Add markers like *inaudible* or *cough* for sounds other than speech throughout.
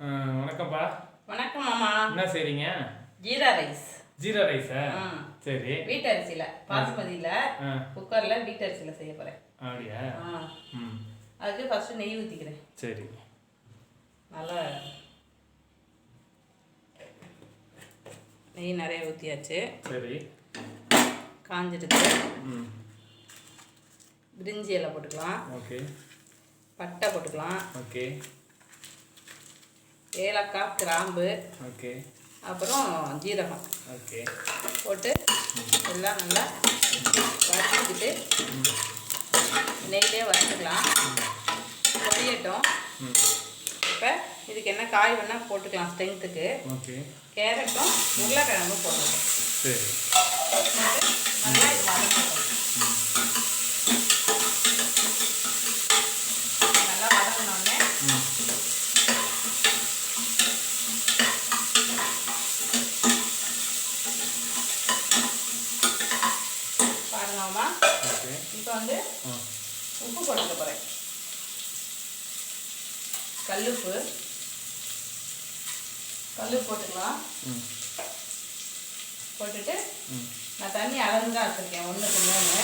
வணக்கம்ப்பா. வணக்கம் மாமா. என்ன செய்றீங்க? ஜீரா ரைஸ். ஜீரா ரைஸா. சரி. வீட்டு அரிசியில பாசுமதியில குக்கர்ல வீட்டு அரிசியில செய்ய போறேன். அப்படியா? ஆ. ம். அதுக்கு ஃபர்ஸ்ட் நெய் ஊத்திக்கிறேன். சரி. நல்லா நெய் நிறைய ஊற்றியாச்சு சரி. காஞ்சிடுச்சு ம். பிரிஞ்சி இலை போட்டுக்கலாம். ஓகே. பட்டை போட்டுக்கலாம். ஓகே. ஏலக்காய் கிராம்பு ஓகே. அப்புறம் ஜீரகம். ஓகே. போட்டு எல்லாம் நல்லா வறுத்துக்கிட்டு நெய்லேயே வறுத்துக்கலாம் பொரியட்டும். இப்போ இதுக்கு என்ன காய் வேணால் போட்டுக்கலாம் ஸ்ட்ரென்த்துக்கு. ஓகே. கேரட்டும் உருளைக்கிழங்கும் போடணும். சரி. நல்லா இது வதங்கணும் நல்லா வதங்கினோடனே ம் பாருங்கம்மா ஓகே இப்போ வந்து ஆ உப்பு போட்டுக்க போகிறேன் கல்லுப்பு. கல்லுப்பு போட்டுக்கலாம். ம். போட்டுட்டு ம். நான் தண்ணி அளந்து தான் வச்சுருக்கேன் ஒன்றுக்கு மூணு.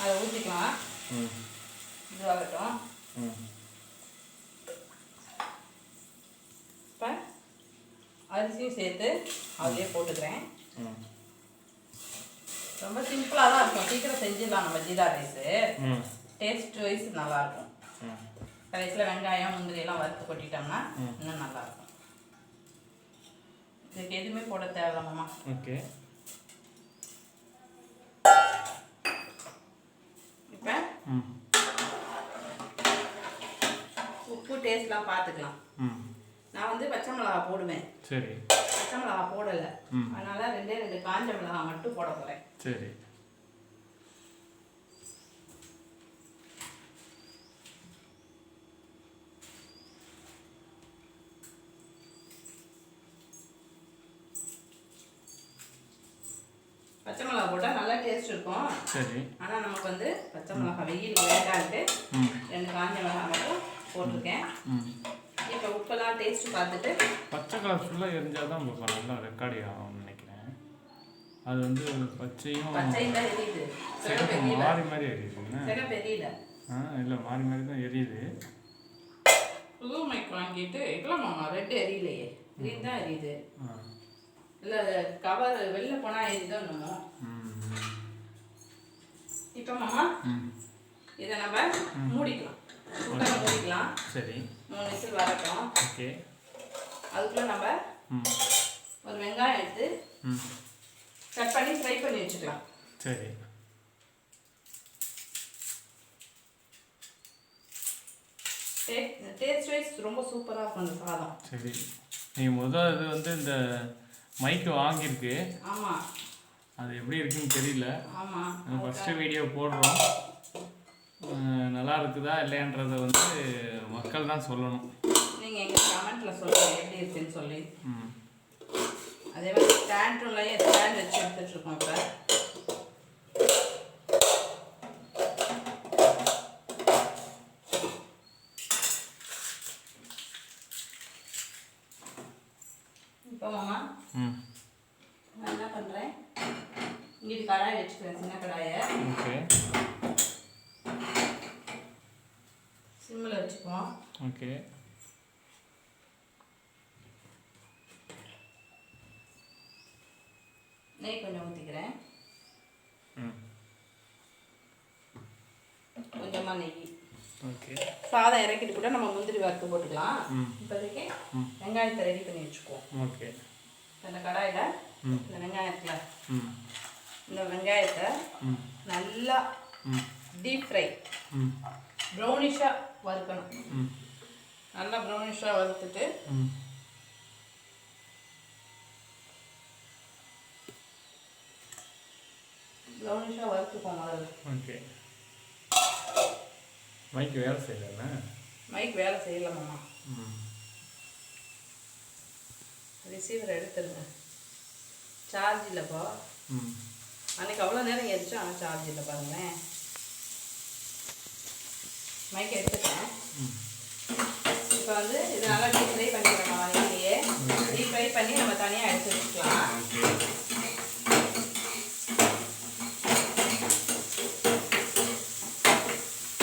அதை ஊற்றிக்கலாம் ம். இதுவாகட்டும். ம். இப்போ அரிசியும் சேர்த்து அதிலே போட்டுக்கிறேன். ம். ரொம்ப சிம்பிளாக தான் இருக்கும். சீக்கிரம் செஞ்சிடலாம் நம்ம ஜீரா ரைஸு. ம். டேஸ்ட் வைஸ் நல்லாயிருக்கும் ம். கடைசியில் வெங்காயம் முந்திரி எல்லாம் வறுத்து கொட்டிட்டோம்னா. இன்னும் நல்லாயிருக்கும். இதுக்கு எதுவுமே போட தேவையில்ல மாமா. ஓகே. இப்போ உப்பு டேஸ்ட்லாம் பார்த்துக்கலாம். நான் வந்து பச்சை மிளகா போடுவேன். சரி. பச்சை மிளகா போடலை. அதனால ரெண்டே ரெண்டு காஞ்ச மிளகா மட்டும் போட போகிறேன் சரி பச்சை மிளகா போட்டால் நல்லா டேஸ்ட் இருக்கும் சரி. ஆனால் நமக்கு வந்து பச்சை மிளகா வெயில் வேண்டான்ட்டு ரெண்டு காஞ்ச மிளகா மட்டும் போட்டிருக்கேன். இப்போ உப்பெல்லாம் டேஸ்ட் பார்த்துட்டு பச்சை கலர் ஃபுல்லாக எரிஞ்சால் தான் இப்போ நல்லா ரெக்கார்டி ஆகும்னு நினைக்கிறேன். அது வந்து பச்சையும் பச்சையும் தான் எரியுது. சிகப்பு மாறி மாறி எரியுதுங்க ஆ இல்லை மாறி மாறி தான் எரியுது. புது மைக் வாங்கிட்டு இதெல்லாம் மாமா ரெட்டு எரியலையே. கிரீன் தான் எரியுது. இல்லை கவர் வெளில போனால் எரியுதோ என்னமோ. இப்போ மாமா இதை நம்ம மூடிக்கலாம். குக்கரை மூடிக்கலாம். சரி. மூணு விசில் வரட்டும். ஓகே. அதுக்குள்ளே நம்ம ஒரு வெங்காயம் எடுத்து கட் பண்ணி ஃப்ரை பண்ணி வச்சுக்கலாம். சரி. டேஸ்ட் வைஸ் ரொம்ப சூப்பராக இருக்கும் அந்த சாதம். சரி. நீங்கள் முதல் இது வந்து இந்த மைக்கு வாங்கியிருக்கு. ஆமாம் அது எப்படி இருக்குன்னு தெரியல. ஆமாம் ஃபஸ்ட்டு வீடியோ போடுறோம். நல்லா இருக்குதா இல்லையான்றதை வந்து மக்கள் தான் சொல்லணும். நீங்கள் எங்கள் கமெண்ட்டில் சொல்லுங்கள் எப்படி இருக்குன்னு சொல்லி. அதே மாதிரி ஸ்டாண்ட் ரூம்லையே ஸ்டாண்ட் வச்சு எடுத்துட்ருக்கோம் இப்போ இப்போ மாமா ம் நான் என்ன பண்ணுறேன் இங்கிட்டு கடாய் வச்சுக்கிறேன் சின்ன கடாயை ஓகே சிம்மில் வச்சுக்குவோம் ஓகே நெய் கொஞ்சம் ஊற்றிக்கிறேன் ம். கொஞ்சமாக நெய். ஓகே. சாதம் இறக்கிட்டு கூட நம்ம முந்திரி வறுத்து போட்டுக்கலாம். இப்போதைக்கு. வெங்காயத்தை ரெடி பண்ணி வச்சுக்குவோம். ஓகே. இந்த கடாயில் இந்த வெங்காயத்தில் இந்த வெங்காயத்தை நல்லா டீப் ஃப்ரை ப்ரௌனிஷாக வறுக்கணும். ம். நல்லா ப்ரௌனிஷாக வறுத்துட்டு ப்ரௌனிஷாக வறுத்துப்போம் முதல்ல. ஓகே மைக்கு வேலை செய்யலண்ணா மைக் வேலை செய்யலாமாம்மா ம். ரிசீவர் எடுத்துருங்க. சார்ஜ் இல்லைப்பா ம். அன்னைக்கு அவ்வளோ நேரம் எரிச்சு ஆனால் சார்ஜ் இல்லை பாருங்களேன். மைக் எடுத்துட்டேன். இப்போ வந்து இது நல்லா டீப் ஃப்ரை பண்ணி பண்ணி நம்ம தனியாக எடுத்து வச்சுக்கலாம் ஓகே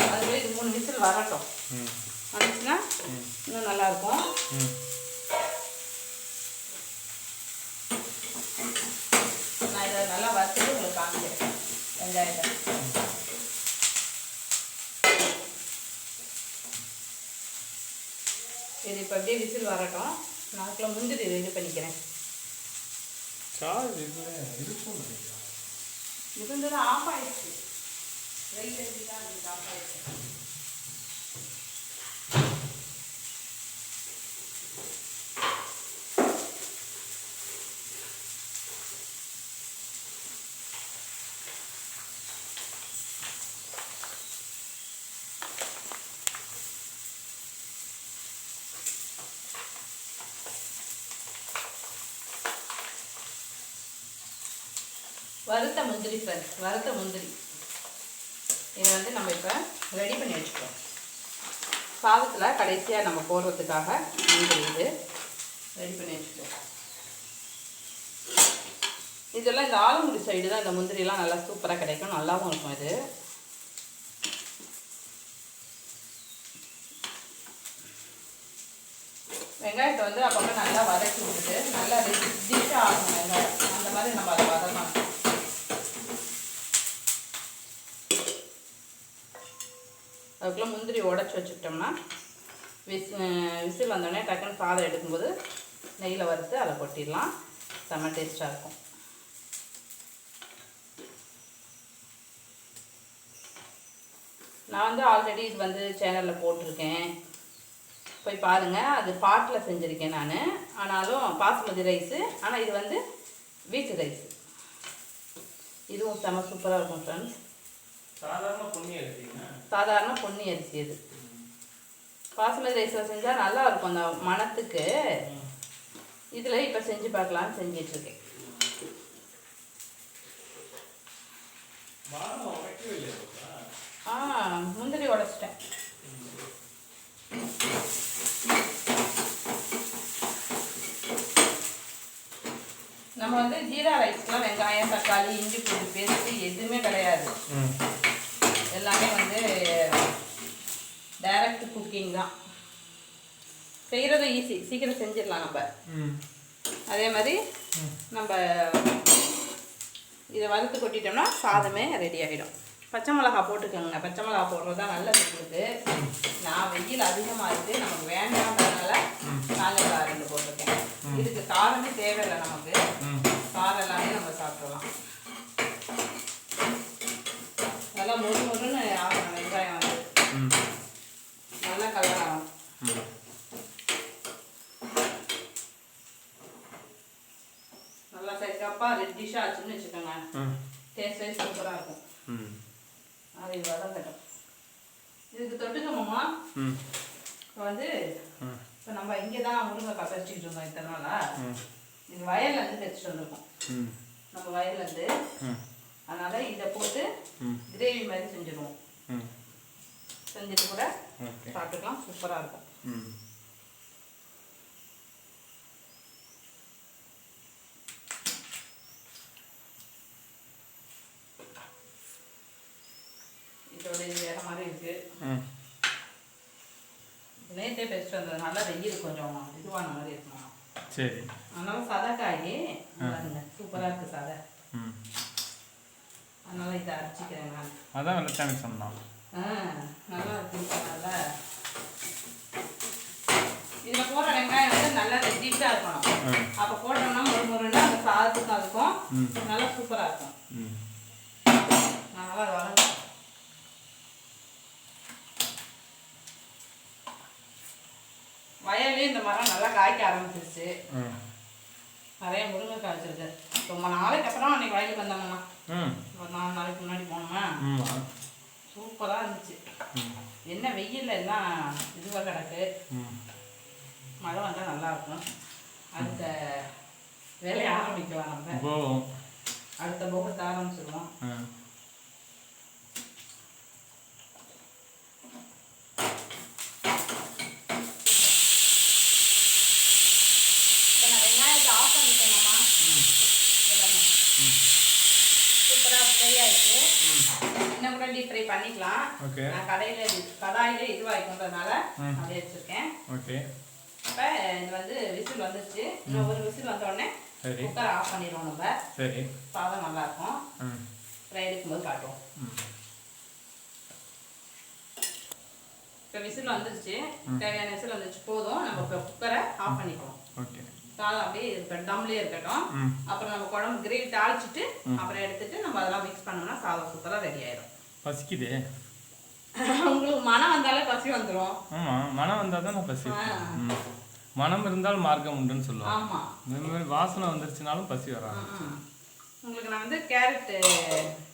அதுக்குள்ளே இது மூணு விசில் வரட்டும் ம் வந்துச்சுன்னா ம் இன்னும் நல்லாயிருக்கும் ம் நான் இதை நல்லா வறுத்துட்டு உங்களுக்கு காமிக்கிறேன் வெங்காயத்தை இது இப்போ அப்படியே விசில் வரட்டும் நாக்கில் முந்திரி ரெடி பண்ணிக்கிறேன் சார்ஜ் இல்லை இருக்கும் நினைக்கிறேன் இருந்தது ஆஃப் ஆயிடுச்சு. ரைட் எடுத்து தான் ஆஃப் ஆயிடுச்சு. வறுத்த முந்திரி ஃப்ரெண்ட்ஸ் வறுத்த முந்திரி. இதை வந்து நம்ம இப்போ ரெடி பண்ணி வச்சுக்கிறோம் சாதத்தில் கடைசியாக நம்ம போடுறதுக்காக முந்திரி இது ரெடி பண்ணி வச்சுக்கிறோம் இதெல்லாம் இந்த ஆலங்குடி சைடு தான் இந்த முந்திரிலாம் நல்லா சூப்பராக கிடைக்கும் நல்லாவும் இருக்கும் இது. வெங்காயத்தை வந்து அப்பப்போ நல்லா வதக்கி விட்டுட்டு நல்லா டிஷ்ஷாக ஆகும் வெங்காயம். அந்த மாதிரி நம்ம அதை வதக்கணும் அதுக்குள்ளே முந்திரி உடச்சி வச்சுக்கிட்டோம்னா விஸ் விசில் வந்தோடனே டக்குன்னு சாதம் எடுக்கும்போது நெய்யில் வறுத்து அதை கொட்டிடலாம். செம்ம டேஸ்ட்டாக இருக்கும். நான் வந்து ஆல்ரெடி இது வந்து சேனலில் போட்டிருக்கேன். போய் பாருங்கள் அது பாட்டில் செஞ்சுருக்கேன் நான். ஆனாலும் பாசுமதி ரைஸு ஆனால் இது வந்து வீட்டு ரைஸ் இதுவும் செம்ம சூப்பராக இருக்கும் ஃப்ரெண்ட்ஸ் சாதாரண பொன்னி அரிசிங்க சாதாரண பொன்னி அரிசி இது பாசுமதி ரைஸில் செஞ்சால் நல்லா இருக்கும் அந்த மணத்துக்கு. இதில் இப்போ செஞ்சு பார்க்கலான்னு செஞ்சிட்ருக்கேன் ஆ முந்திரி உடச்சிட்டேன். நம்ம வந்து ஜீரா ரைஸ்க்குலாம் வெங்காயம் தக்காளி இஞ்சி பூண்டு பேஸ்ட்டு எதுவுமே கிடையாது. எல்லாமே வந்து டைரக்ட் குக்கிங் தான். செய்கிறதும் ஈஸி சீக்கிரம் செஞ்சிடலாம் நம்ம. அதே மாதிரி. நம்ம இதை வறுத்து கொட்டிட்டோம்னா சாதமே ரெடி ஆகிடும் பச்சை மிளகா போட்டுக்கோங்க. பச்சை மிளகா போடுறது தான் நல்லது உங்களுக்கு. நான் வெயில் அதிகமாக இருக்குது நமக்கு வேண்டாம்ன்றதுனால நாங்கள் ரெண்டு போட்டிருக்கேன். இதுக்கு காரமே தேவையில்லை நமக்கு. காரம் எல்லாமே நம்ம சாப்பிடலாம் நல்லா முறு முறுன்னு ஆகணும் வெங்காயம் வந்து ம் நல்லா கலர் ஆகும் ம் நல்லா செக்கப்பாக ரெட்டிஷாக ஆச்சுன்னு வச்சுக்கோங்க ம் டேஸ்டே சூப்பராக இருக்கும் ம் அது இது வதங்கட்டும் இதுக்கு தொட்டுக்க மாமா ம் இப்போ வந்து ம் இப்போ நம்ம இங்கே தான் முருங்கைக்காய் பறிச்சுக்கிட்டு இருந்தோம் இத்தனை நாளா ம் இது வயல்லேருந்து தைச்சிட்டு வந்திருக்கோம் ம் நம்ம வயல்லேருந்து ம் அதனால் இதை போட்டு கிரேவி மாதிரி செஞ்சுருவோம். செஞ்சுட்டு கூட சாப்பிட்டுக்கலாம். சூப்பராக இருக்கும். இதோட இது வேறு மாதிரி இருக்குது ம். நேற்றே பெஸ்ட் வந்ததுனால வெயில் கொஞ்சம் இதுவான மாதிரி இருக்குமா? சரி. அதனால சதைக்காய் பாருங்க சூப்பராக இருக்குது சதை. இதை அரைச்சிக்கிறேன் நான். அதான் வெள்ளச்சாமி சொன்னான். ஆ நல்லா இருக்குன்றனால இதில் போடுற வெங்காயம் வந்து நல்லா ரெட்டிஷாக இருக்கணும். அப்போ போட்டோம்னா ஒரு முறைன்னா அந்த சாதத்துக்கும் அதுக்கும். நல்லா சூப்பராக இருக்கும். நல்லா வளர்ந்து வயல்லையும் இந்த மரம் நல்லா காய்க்க ஆரம்பிச்சிருச்சு. நிறைய முருங்கைக்காய் வச்சிருக்கு. ரொம்ப நாளைக்கு அப்புறம் அன்னைக்கு வயலுக்கு வந்தாங்கம்மா ம் ஒரு நாலு நாளைக்கு முன்னாடி போனோமா? சூப்பராக இருந்துச்சு. என்ன வெயில்ல எல்லாம் இதுவாக கிடக்கு? மழை வந்தால் நல்லா இருக்கும். அடுத்த வேலையை ஆரம்பிக்கலாம் நம்ம. அடுத்த போகத்தை ஆரம்பிச்சிருவோம் ம் இப்போ நான் வெங்காயத்தை ஆஃப் பண்ணிட்டேனாமா சூப்பராக ஃப்ரை ஆயிடுச்சு இன்னும் கூட டீப் ஃப்ரை பண்ணிக்கலாம். ஓகே. நான் கடையில் கடாயில் இதுவாகிக்கன்றதுனால ம். அப்படியே வச்சுருக்கேன். ஓகே. இப்போ இது வந்து விசில் வந்துருச்சு. இன்னும் ஒரு விசில் வந்த உடனே சரி. குக்கரை ஆஃப் பண்ணிடுவோம் நம்ம. சரி. சாதம் நல்லாயிருக்கும். ஃப்ரை எடுக்கும்போது காட்டுவோம். ம். இப்போ விசில் வந்துருச்சு. தேவையான விசில் வந்துருச்சு. போதும். நம்ம இப்போ குக்கரை ஆஃப் பண்ணிக்குவோம் ஓகே. சாதம் அப்படியே இருக்கட்டும் தம்லேயே இருக்கட்டும். ம். அப்புறம் நம்ம குழம்பு கிரேவி தாளிச்சிட்டு அப்புறம் எடுத்துட்டு நம்ம அதெல்லாம் மிக்ஸ் பண்ணோம்னா சாதம் சூப்பராக ரெடி ஆயிடும் பசிக்குதே. *laughs* உங்களுக்கு மனம் வந்தாலே பசி வந்துடும் ஆமாம் மனம் வந்தால் தான் பசி. ம். மனம் இருந்தால் மார்க்கம் உண்டுன்னு சொல்லுவாங்க. ஆமாம் இந்த மாதிரி வாசனை வந்துருச்சுனாலும் பசி வராது. உங்களுக்கு நான் வந்து கேரட்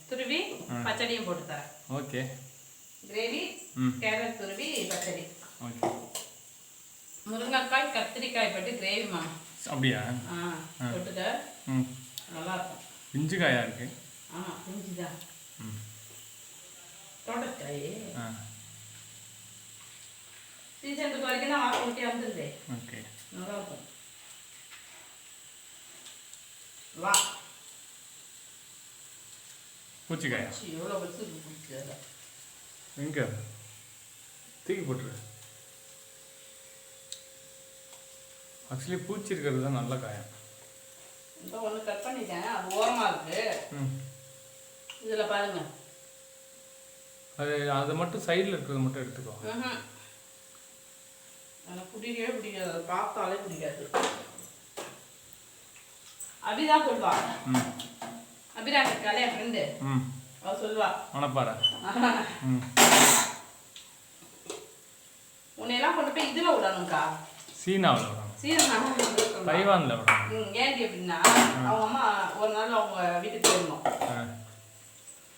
துருவி பச்சடியும் போட்டு தரேன். ஓகே. கிரேவி ம். கேரட் துருவி பச்சடி. ஓகே. முருங்கைக்காய் கத்திரிக்காய் போட்டு கிரேவிமா அப்படியா? ம். நல்லா இருக்கும் பிஞ்சு காயா இருக்கு. ஆமாம் புரிஞ்சுதான் ம். தோட்டக்காய் சீசனுக்கு வரைக்கும் தான் வாக்கு ஊட்டி வந்துருது ஓகே. நல்லா இருக்கும் வா. பூச்சிக்காயா? எவ்வளோ வச்சு பிடிச்சது எங்கே? தூக்கி போட்டுரு. ஆக்சுவலி பூச்சி இருக்கிறது தான் நல்ல காயம். இப்போ ஒன்று கட் பண்ணிட்டேன். அது ஓரமாக இருக்கு. இதில் பாருங்க. அது அதை மட்டும் சைடில் இருக்கிறது மட்டும் எடுத்துக்கோ. எனக்கு பிடிக்கவே பிடிக்காது. அதை பார்த்தாலே பிடிக்காது. அபிதான் சொல்வா. அபிதா இருக்காளே என் ஃப்ரெண்டு அவ சொல்வா. மணப்பாறை *laughs* உன்னையெல்லாம் கொண்டு போய் இதில் விடணும்க்கா. சீனாவில் விடணும். சீரகம் தைவானில் ஏன்டி அப்படின்னா அவங்க அம்மா ஒரு நாள் அவங்க வீட்டுக்கு போயிருந்தோம்.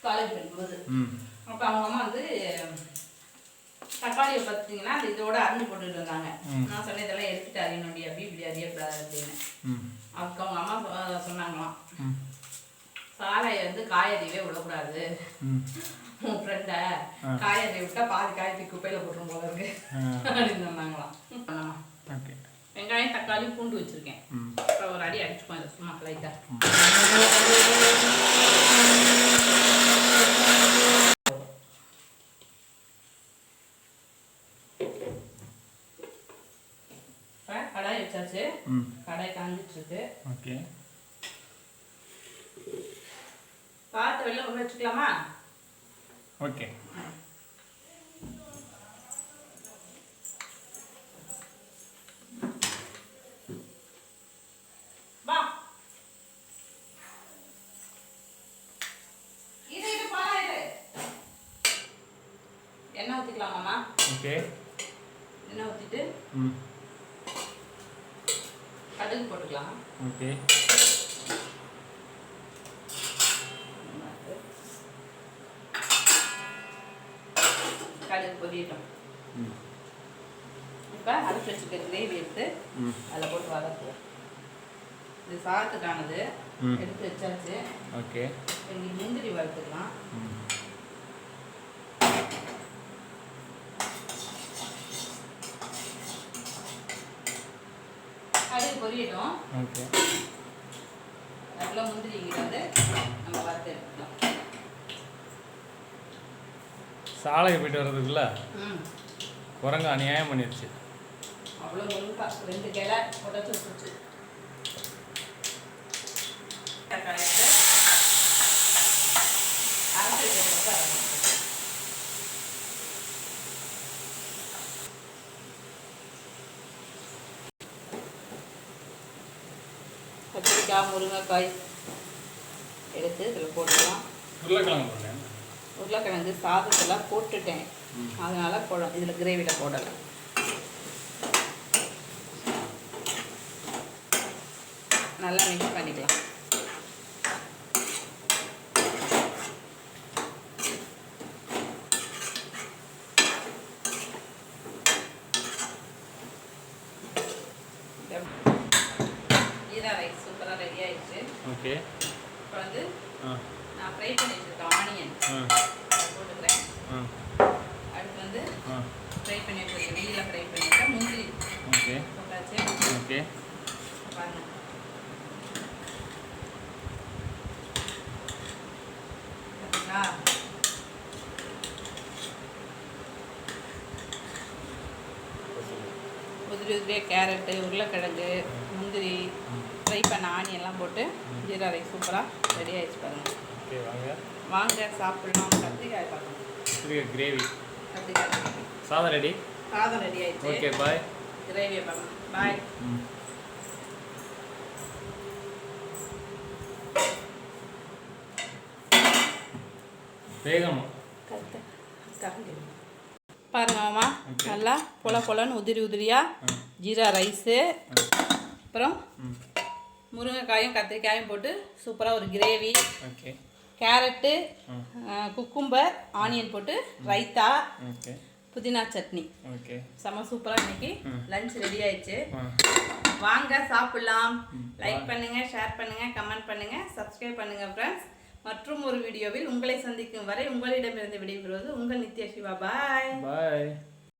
காலேஜ் படிக்கும்போது. ம். அப்போ அவங்க அம்மா வந்து தக்காளியை பார்த்தீங்கன்னா அந்த இதோட அரிஞ்சு போட்டுட்டு இருந்தாங்க. நான் சொன்னேன் இதெல்லாம் எடுத்துட்டு அறியணும்டி அப்படி இப்படி அறியக்கூடாது அப்படின்னு. அதுக்கு அவங்க அம்மா சொன்னாங்களாம். சாலையை வந்து காயறியவே விடக்கூடாது. உன் ஃப்ரெண்டை காயறி விட்டா பாதி காயத்தை குப்பையில போட்டுரும் போல இருக்கு. அப்படின்னு சொன்னாங்களாம். ஓகே. வெங்காயம் தக்காளி பூண்டு வச்சிருக்கேன். அப்புறம் ஒரு அடி அடிச்சுக்கோ இதை சும்மா லைட்டா இப்ப கடாய் வச்சாச்சு. கடாய் காஞ்சிட்டு இருக்கு ஓகே. பார்த்து வெளில வச்சுக்கலாமா? ஓகே வா இது இது பாலா இது எண்ணெய் ஊற்றிக்கலாமாம்மா ஓகே. எண்ணெய் ஊற்றிட்டு ம். கடுகு போட்டுக்கலாம்? ஓகே. கடுகு பொரியட்டும். ம். இப்போ அரைச்சி வச்சுருக்க கிரேவி எடுத்து ம். அதில் போட்டு வதக்குவோம் இது சாதத்துக்கானது. எடுத்து வச்சாச்சு. ஓகே. முந்திரி வறுத்துக்கலாம். பொரியட்டும் ஓகே. அதில் முந்திரிங்கிறது நம்ம வறுத்து எடுத்துக்கலாம். சாலைக்கு போயிட்டு வர்றதுக்குள்ள குரங்கு அநியாயம் பண்ணிருச்சு. அவ்வளோ ரெண்டு கிளை உடச்சி தக்காளி எடுத்து அரைச்சி வச்சுட்டு அரைச்சி கத்திரிக்காய் முருங்கைக்காய் எடுத்து இதில் போட்டுக்கலாம். உருளைக்கிழங்கு உருளைக்கிழங்கு சாதத்தில் போட்டுட்டேன். அதனால போட இதில் கிரேவியில் போடலை நல்லா மிக்ஸ் பண்ணிக்கலாம். Jeera rice okay. இப்போ வந்து நான் ஃப்ரை பண்ணி வச்சிருக்கேன் ஆனியன் போட்டுக்கிறேன். அடுத்து வந்து ஃப்ரை பண்ணி வச்சிருக்கேன் வெயிலில் ஃப்ரை பண்ணிட்டேன். முந்திரி. ஓகே. ஓகே. பாருங்க. பார்த்தீங்களா உதிரி உதிரியாக கேரட்டு உருளைக்கிழங்கு முந்திரி ஃப்ரை பண்ண ஆனியெல்லாம் போட்டு ஜீரா ரைஸ் சூப்பராக ரெடி ஆயிடுச்சு பாருங்கள் ஓகே வாங்க. வாங்க சாப்பிடலாம் கத்திரிக்காய் பார்க்கணும் கத்திரிக்காய் கிரேவி கத்திரிக்காய். சாதம் ரெடி சாதம் ரெடி ஆயிடுச்சு. ஓகே பாய் கிரேவியை பார்க்கலாம். பாய் ம். வேகணும் பாருங்க மாமா Okay. நல்லா பொல பொலன்னு உதிரி உதிரியாக. ஜீரா ரைஸு. அப்புறம் முருங்கைக்காயும் கத்திரிக்காயும் போட்டு சூப்பராக ஒரு gravy. Okay. Carrot cucumber onion போட்டு ரைத்தா புதினா சட்னி. ஓகே. செம்ம சூப்பராக இன்னைக்கு. லஞ்ச் ரெடி ஆயிடுச்சு. வாங்க சாப்பிடலாம். லைக் பண்ணுங்க ஷேர் பண்ணுங்க கமெண்ட் பண்ணுங்க சப்ஸ்கிரைப் பண்ணுங்க ஃப்ரெண்ட்ஸ் மற்றும் ஒரு வீடியோவில் உங்களை சந்திக்கும் வரை உங்களிடமிருந்து விடைபெறுவது உங்கள் நித்யா சிவா. பாய். பாய்.